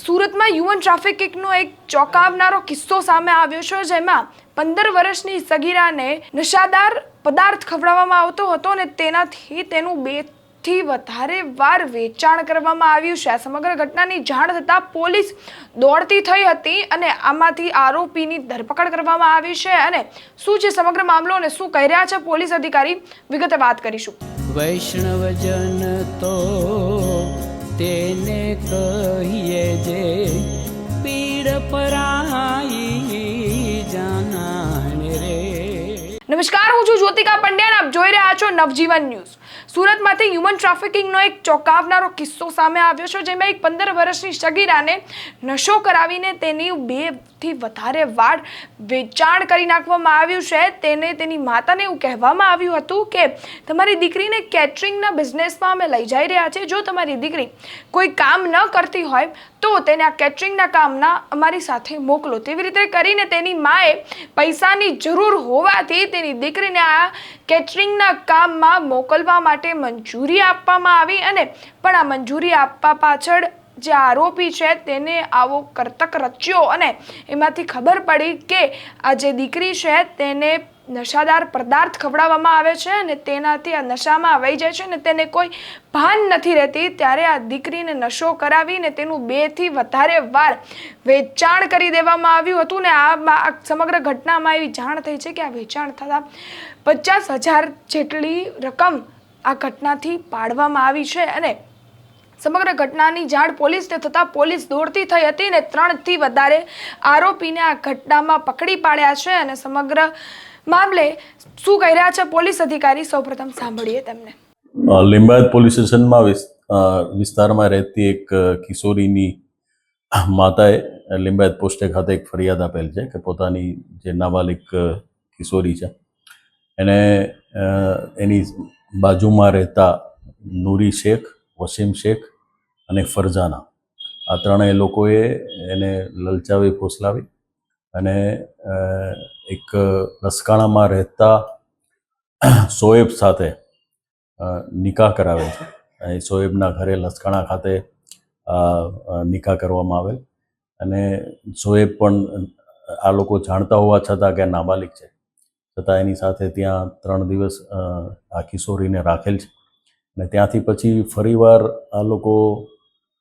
સુરતમાં યુવન ટ્રાફિકિંગનો એક ચોંકાવનારો કિસ્સો સામે આવ્યો છે, જેમાં પંદર વર્ષની સગીરાને નશાદાર પદાર્થ ખવડાવવામાં આવતો હતો અને તેનાથી તેનું બેથી વધારે વાર વેચાણ કરવામાં આવ્યું છે. આ સમગ્ર ઘટનાની જાણ થતાં પોલીસ દોડતી થઈ હતી અને આમાંથી આરોપીની ધરપકડ કરવામાં આવી છે અને શું છે સમગ્ર મામલો અને શું કહી રહ્યા છે પોલીસ અધિકારી? વિગતે વાત કરીશું. વૈષ્ણવજન તો તેને કહીએ જે પીડ પરાઈ જાનાને રે. નમસ્કાર, હું છું જ્યોતિકા પંડ્યા આપ જોઈ રહ્યા છો નવજીવન ન્યૂઝ. સુરતમાંથી હ્યુમન ટ્રાફિકિંગનો એક ચોંકાવનારો કિસ્સો સામે આવ્યો છે, જેમાં એક પંદર વર્ષની સગીરાને નશો કરાવીને તેની બેથી વધારે વાડ વેચાણ કરી નાખવામાં આવ્યું છે. તેને તેની માતાને એવું કહેવામાં આવ્યું હતું કે, તમારી દીકરીને કેટરિંગના બિઝનેસમાં અમે લઈ જઈ રહ્યા છીએ. જો તમારી દીકરી કોઈ કામ ન કરતી હોય, તો તેને આ કેટરિંગના કામના અમારી સાથે મોકલો. તેવી રીતે કરીને તેની માએ પૈસાની જરૂર હોવાથી તેની દીકરીને આ કેટરિંગના કામમાં મોકલવા માટે મંજૂરી આપવામાં આવી અને પણ આ મંજૂરી આપવા પાછળ જે આરોપી છે તેને આવો કરતક રચ્યો અને એમાંથી ખબર પડી કે આ જે દીકરી છે તેને નશાદાર પદાર્થ ખવડાવવામાં આવે છે અને તેનાથી આ નશામાં આવી જાય છે અને તેને કોઈ ભાન નથી રહેતી. ત્યારે આ દીકરીને નશો કરાવીને તેનું બેથી વધારે વાર વેચાણ કરી દેવામાં આવ્યું હતું ને આ સમગ્ર ઘટનામાં એવી જાણ થઈ છે કે આ વેચાણ થતાં પચાસ હજાર જેટલી રકમ આ ઘટનાથી પાડવામાં આવી છે અને સમગ્ર ઘટનાની જાણ પોલીસને થતાં પોલીસ દોડતી થઈ હતી ને ત્રણથી વધારે આરોપીને આ ઘટનામાં પકડી પાડ્યા છે અને સમગ્ર મામલે શું કહી રહ્યા છે પોલીસ અધિકારી? સૌપ્રથમ સાંભળીએ તેમને. લિંબાયત પોલીસ સ્ટેશનમાં વિસ્તારમાં રહેતી એક કિશોરીની માતાએ લિંબાયત પોસ્ટે ખાતે એક ફરિયાદ આપેલ છે કે પોતાની જે નાબાલિક કિશોરી છે એને એની બાજુમાં રહેતા નૂરી શેખ, વસીમ શેખ અને ફરજાના. આ ત્રણેય લોકોએ એને લલચાવી, ફોસલાવી અને એક લસકાણામાં રહેતા સોએબ સાથે નિકાહ કરાવે છે. અને સોએબના ઘરે લસકાણા ખાતે નિકાહ કરવામાં આવેલ. અને સોએબ પણ આ લોકો જાણતા હોવા છતાં કે નાબાલિક છે. છતાં એની સાથે ત્યાં ત્રણ દિવસ આ કિશોરીને રાખેલ છે. અને ત્યાંથી પછી ફરીવાર આ લોકો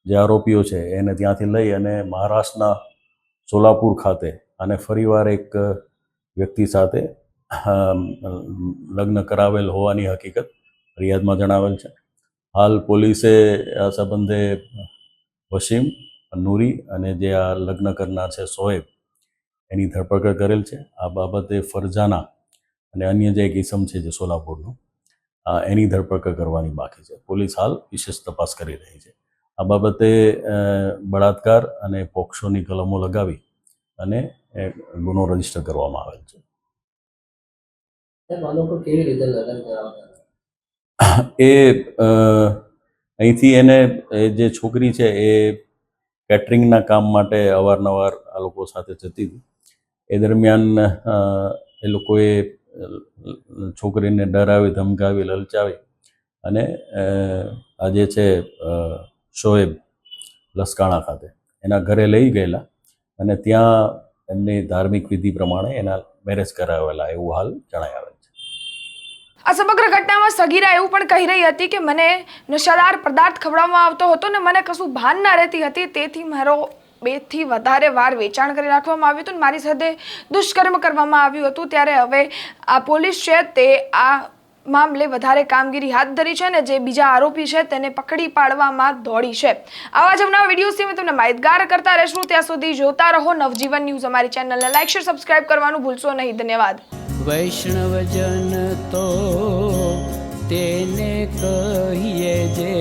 જે આરોપીઓ છે એને ત્યાંથી લઈ અને મહારાષ્ટ્રના સોલાપુર ખાતે અને ફરીવાર એક વ્યક્તિ સાથે લગ્ન કરાવેલ હોવાની હકીકત ફરિયાદમાં જણાવેલ છે. હાલ પોલીસે આ સંબંધે વસીમ, નૂરી અને જે આ લગ્ન કરનાર છે સોએબ, એની ધરપકડ કરેલ છે. આ બાબતે ફરજાના અને અન્ય જે એક ઇસમ છે જે સોલાપુરનું એની ધરપકડ કરવાની બાકી છે. પોલીસ હાલ વિશેષ તપાસ કરી રહી છે. આ બાબતે બળાત્કાર અને પોક્સોની કલમો લગાવી અને ગુનો રજિસ્ટર કરવામાં આવેલ છે. એ અહીંથી એને જે છોકરી છે એ કેટરિંગના કામ માટે અવારનવાર આ લોકો સાથે જતી હતી. એ દરમિયાન એ લોકોએ છોકરીને ડરાવી, ધમકાવી, લલચાવી અને આજે છે શોએબ લસકાણા ખાતે એના ઘરે લઈ ગયેલા અને ત્યાં એમની ધાર્મિક વિધિ પ્રમાણે એના મેરેજ કરાવેલા એવું હાલ જણાય આવે આ સમગ્ર ઘટનામાં સગીરા એવું પણ કહી રહી હતી કે, મને નશાદાર પદાર્થ ખવડાવવામાં આવતો હતો ને મને કશું ભાન ના રહેતી હતી, તેથી મારો બેથી વધારે વાર વેચાણ કરી રાખવામાં આવ્યું હતું મારી સાથે દુષ્કર્મ કરવામાં આવ્યું હતું. ત્યારે હવે આ પોલીસ છે તે આ મામલે વધારે કામગીરી હાથ ધરી છે ને જે બીજા આરોપી છે તેને પકડી પાડવામાં દોડી છે. આવા જ નવા વિડીયોથી તમને માહિતગાર કરતા રહેશું. ત્યાં સુધી જોતા રહો નવજીવન ન્યૂઝ અમારી ચેનલને લાઈક શેર સબસ્ક્રાઇબ કરવાનું ભૂલશો નહીં. ધન્યવાદ. વૈષ્ણવજન તો તેને કહીએ જે